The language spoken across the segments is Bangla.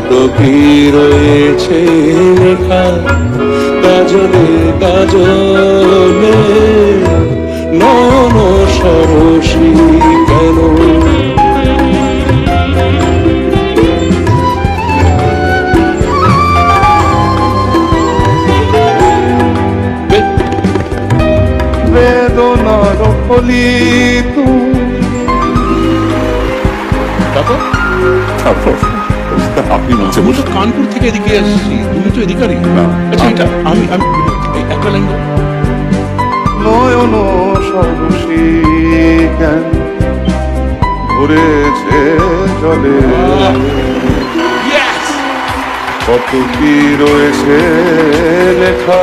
কত কি রয়েছে লেখা কাজলে কাজলে নয়ন সরসী কেন? বেদনার ফলি তারপর? তারপর? আপনি বলছেন। তো কানপুর থেকে এদিকে আসছি তুমি তো এদিকারই। আচ্ছা এটা আমি আমি একটা লাইন নয়ন সরসী কেন ভরেছে জলে। Yes! কত কি রয়েছে লেখা?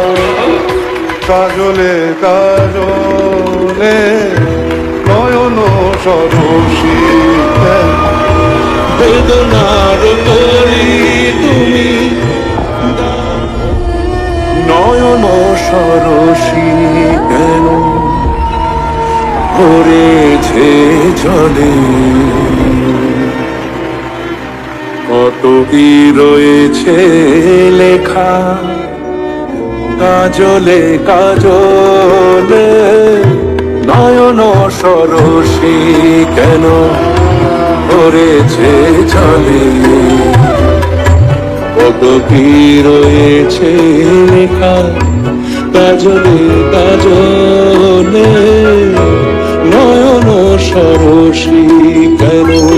কাজলে কাজলে। নয়ন সরসী বেদনার সরসী কেন? ভরেছে জলে। কত কি রয়েছে লেখা? কাজলে কাজলে। নয়ন সরসী কেন? করেছে জলে। কত কি রয়েছে কাজলে কাজলে নয়ন সরসী কেন?